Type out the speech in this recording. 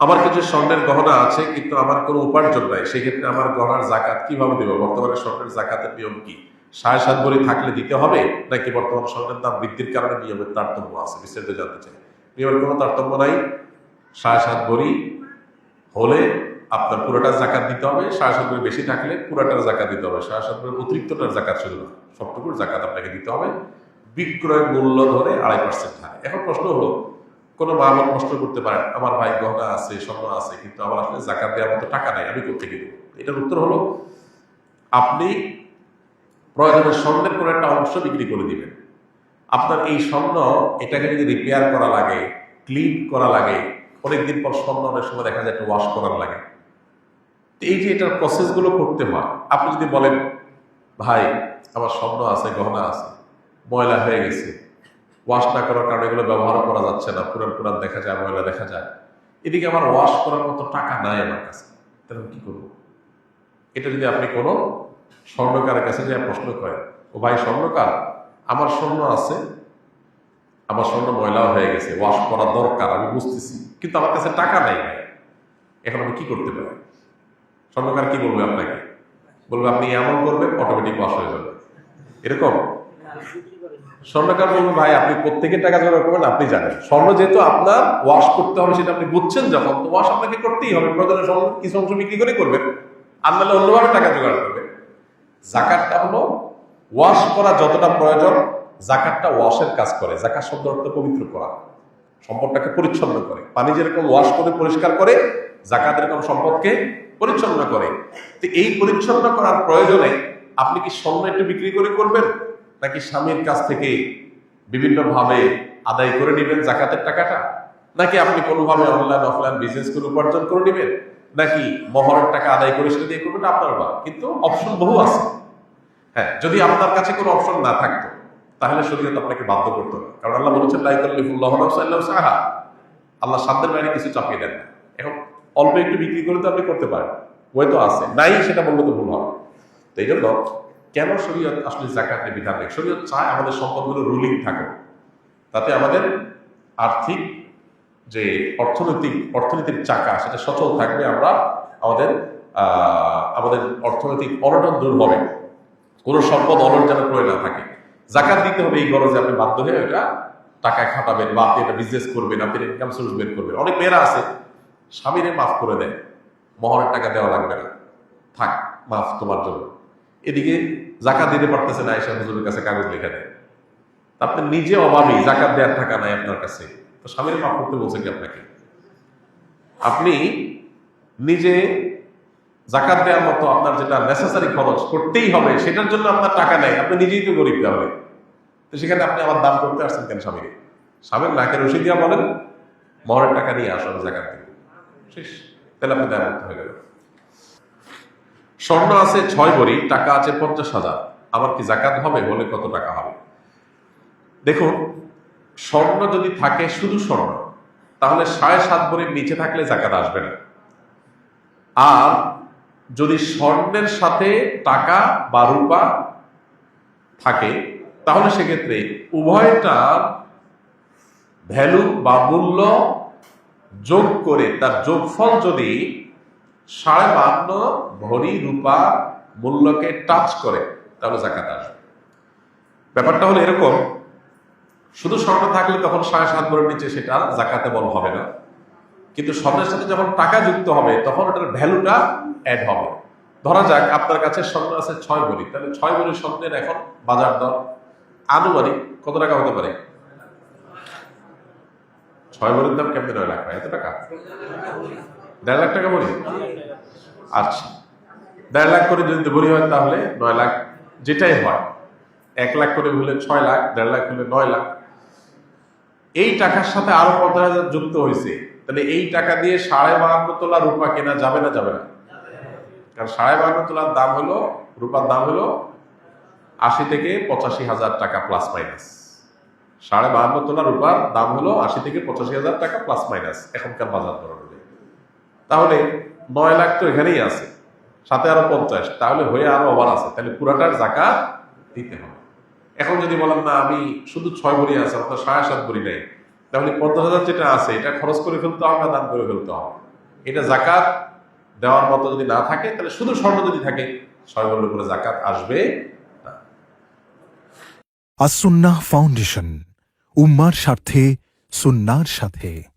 আমার কিছু স্বর্ণের গহনা আছে, কিন্তু আমার কোনো উপার্জন নাই। সেক্ষেত্রে আমার গহনার জাকাত কীভাবে দেবো? বর্তমানে স্বর্ণের জাকাতের নিয়ম কি? সাড়ে সাত ভরি থাকলে দিতে হবে, নাকি বর্তমান স্বর্ণের দাম বৃদ্ধির কারণে নিয়মের তারতম্য আছে? বিস্তারিত জানতে চাই। নিয়মের কোনো তারতম্য নাই। সাড়ে সাত ভরি হলে আপনার পুরোটার জাকাত দিতে হবে, সাড়ে সাত ভরি বেশি থাকলে পুরোটার জাকাত দিতে হবে। সাড়ে সাত ভরির অতিরিক্তটার জাকাত শুধু না, সবটুকুর জাকাত আপনাকে দিতে হবে। বিক্রয় মূল্য ধরে আড়াই পার্সেন্ট হারে এখন প্রশ্ন হলো কোনো মা বোন প্রশ্ন করতে পারেন। আমার ভাই গহনা আছে, স্বর্ণ আছে, কিন্তু আমার আসলে জাকাত দেওয়ার মতো টাকা নেই, আমি কোথেকে দেবো? এটার উত্তর হলো, আপনি প্রয়োজনে স্বর্ণের কোনো একটা অংশ বিক্রি করে দিবেন। আপনার এই স্বর্ণ, এটাকে যদি রিপেয়ার করা লাগে ক্লিন করা লাগে, অনেকদিন পর স্বর্ণ অনেক সময় দেখা যায় একটু ওয়াশ করার লাগে। এই যে এটার প্রসেসগুলো করতে হয়, আপনি যদি বলেন, ভাই, আমার স্বর্ণ আছে, গহনা আছে, ময়লা হয়ে গেছে ওয়াশ না করার কারণে এগুলো ব্যবহার করা যাচ্ছে না। পুরান পুরান দেখা যায়, ময়লা দেখা যায়। এদিকে আমার ওয়াশ করার মতো টাকা নাই আমার কাছে। তাহলে কি করব? এটা যদি আপনি কোনো স্বর্ণকারের কাছে যে প্রশ্ন করেন, ও ভাই, স্বর্ণকার, আমার স্বর্ণ আছে, আমার স্বর্ণ ময়লাও হয়ে গেছে ওয়াশ করা দরকার, আমি বুঝতেছি, কিন্তু আমার কাছে টাকা নাই এখন আমি কি করতে পারি? স্বর্ণকার কি বলবে আপনাকে? বলবে, আপনি এমন করবেন অটোমেটিক ওয়াশ হয়ে যাবে। এরকম? স্বর্ণকার বলবে, ভাই, আপনি প্রত্যেকের টাকা জোগাড় করবেন, আপনি জানেন। স্বর্ণ যেহেতু আপনার ওয়াশ করতে হবে, সেটা আপনি বুঝছেন যখন, তো ওয়াশ আপনাকে করতেই হবে। প্রয়োজনে স্বর্ণ, কিছু অংশ বিক্রি করে করবেন। আর অন্যভাবে টাকা জোগাড় করবেন জাকাতটা হলো ওয়াশ করা যতটা প্রয়োজন, জাকাতটা ওয়াশের কাজ করে। জাকাত শব্দ অর্থ পবিত্র করা। সম্পদটাকে পরিচ্ছন্ন করে। পানি যেরকম ওয়াশ করে, পরিষ্কার করে, জাকাত এরকম সম্পদকে পরিচ্ছন্ন করে। তো এই পরিচ্ছন্ন করার প্রয়োজনে আপনি কি স্বর্ণ একটু বিক্রি করে করবেন? নাকি স্বামীর কাছ থেকে বিভিন্নভাবে আদায় করে নেবেন জাকাতের টাকাটা? নাকি আপনি কোনোভাবে অনলাইন, অফলাইন বিজনেস করে উপার্জন করে নেবেন? নাকি মহরের টাকা আদায় করে সেটা দিয়ে করবেন? আপনার বা কিন্তু অপশন বহু আছে। হ্যাঁ যদি আপনার কাছে কোনো অপশন না থাকতো, তাহলে শরীয়ত আপনাকে বাধ্য করতো না। কারণ আল্লাহ বলেছেন লাইকুল্লাহ সাহা আল্লাহ সাধ্যের বাইরে কিছু চাপিয়ে দেন এখন অল্প একটু বিক্রি করে তো আপনি করতে পারেন। ওই তো আছে। নাই, সেটা বললে তো ভুল হবে। তো এই জন্য কেন শরীয়ত আসলে জাকাতের বিধান নেই? শরীয়ত চায় আমাদের সম্পদগুলো রুলিং থাকুক। তাতে আমাদের আর্থিক যে অর্থনৈতিক, অর্থনীতির চাকা, সেটা সচল থাকবে, আমরা আমাদের আমাদের অর্থনৈতিক অনটন দূর হবে। কোনো সম্পদ অনট যেন না থাকে। জাকাত দিতে হবে এই গরজে আপনি বাধ্য হয়ে ওটা টাকায় খাটাবেন বা আপনি এটা বিজনেস করবেন, আপনি ইনকাম সোর্স বের করবেন। অনেক মেয়েরা আছে, স্বামীরে মাফ করে দেয়। মহরের টাকা দেওয়া লাগবে না। থাক, মাফ তোমার জন্য। এদিকে জাকাত দিতে পারতেছে না, এসে হুজুরের কাছে কাগজ লেখা দেয়। আপনি নিজে অভাবী জাকাত দেওয়ার টাকা নাই আপনার কাছে। তো স্বামীর মাফ করতে বলছে কি আপনাকে? আপনি নিজে জাকাত দেওয়ার মতো আপনার যেটা নেসেসারি খরচ করতেই হবে, সেটার জন্য আপনার টাকা নেই, আপনি নিজেই তো গরিব তাহলে। তো সেখানে আপনি আবার দাম করতে আসছেন কেন স্বামীকে? স্বামীর নাকের রসিদ দিয়া বলেন, মহরের টাকা নিয়ে আসুন, জাকাত শেষ। তাহলে আপনি দায় মুক্ত হয়ে গেলেন স্বর্ণ আছে ছয় ভরি, টাকা আছে পঞ্চাশ হাজার। আমার কি জাকাত হবে বলে কত টাকা হবে? দেখুন, স্বর্ণ যদি থাকে শুধু স্বর্ণ, তাহলে সাড়ে সাত ভরির নিচে থাকলে জাকাত আসবে না। আর যদি স্বর্ণের সাথে টাকা বা রূপা থাকে, তাহলে সেক্ষেত্রে উভয়টার ভ্যালু বা মূল্য যোগ করে, তার যোগফল যদি সাড়ে বান্ন ভরি রূপা মূল্যকে টাচ করে, তাহলে জাকাত আসবে। ব্যাপারটা হলো এরকম, শুধু স্বর্ণ থাকলে তখন সাড়ে সাত ভরির নিচে সেটা জাকাতে বল হবে না। কিন্তু স্বর্ণের সাথে যখন টাকা যুক্ত হবে, তখন ওটার ভ্যালুটা অ্যাড হবে। ধরা যাক, আপনার কাছে স্বর্ণ আছে ছয় ভরি, তাহলে ছয় ভরি স্বর্ণের এখন বাজার দর আনুমানিক কত টাকা হতে পারে? ছয় ভরির দাম কেমন নয় লাখ এত টাকা? দেড় লাখ টাকা ভরি? আচ্ছা দেড় লাখ করে যদি ভরি হয় তাহলে নয় লাখ যেটাই হয়, এক লাখ করে হলে ছয় লাখ, দেড় লাখ হলে নয় লাখ। এই টাকার সাথে আরও পঞ্চাশ হাজার যুক্ত হয়েছে। তাহলে এই টাকা দিয়ে সাড়ে বাহান্ন তোলা রূপা কেনা যাবে না যাবে না? কারণ সাড়ে বাহান্ন তোলার দাম হলো, রূপার দাম হলো আশি থেকে পঁচাশি হাজার টাকা প্লাস মাইনাস সাড়ে বাহান্ন তোলা রূপার দাম হলো আশি থেকে পঁচাশি হাজার টাকা প্লাস মাইনাস এখনকার বাজার অনুযায়ী তাহলে নয় লাখ তো এখানেই আছে। সাথে আরও পঞ্চাশ, তাহলে হয়ে আরও ওভার আছে। তাহলে পুরাটার জাকাত দিতে হবে। এখন যদি বলেন, না, আমি শুধু ছয় ভরি আছে, অর্থাৎ সাড়ে সাত ভরি নেই। তাহলে পঞ্চাশ হাজার যেটা আছে, এটা খরচ করে ফেলতে হবে, দান করে ফেলতে হবে। এটা জাকাত দেওয়ার মতো যদি না থাকে, তাহলে শুধু স্বর্ণ যদি থাকে, ছয় বললে করে জাকাত আসবে না। আসুন্নাহ ফাউন্ডেশন, উম্মার স্বার্থে, সুন্নার সাথে।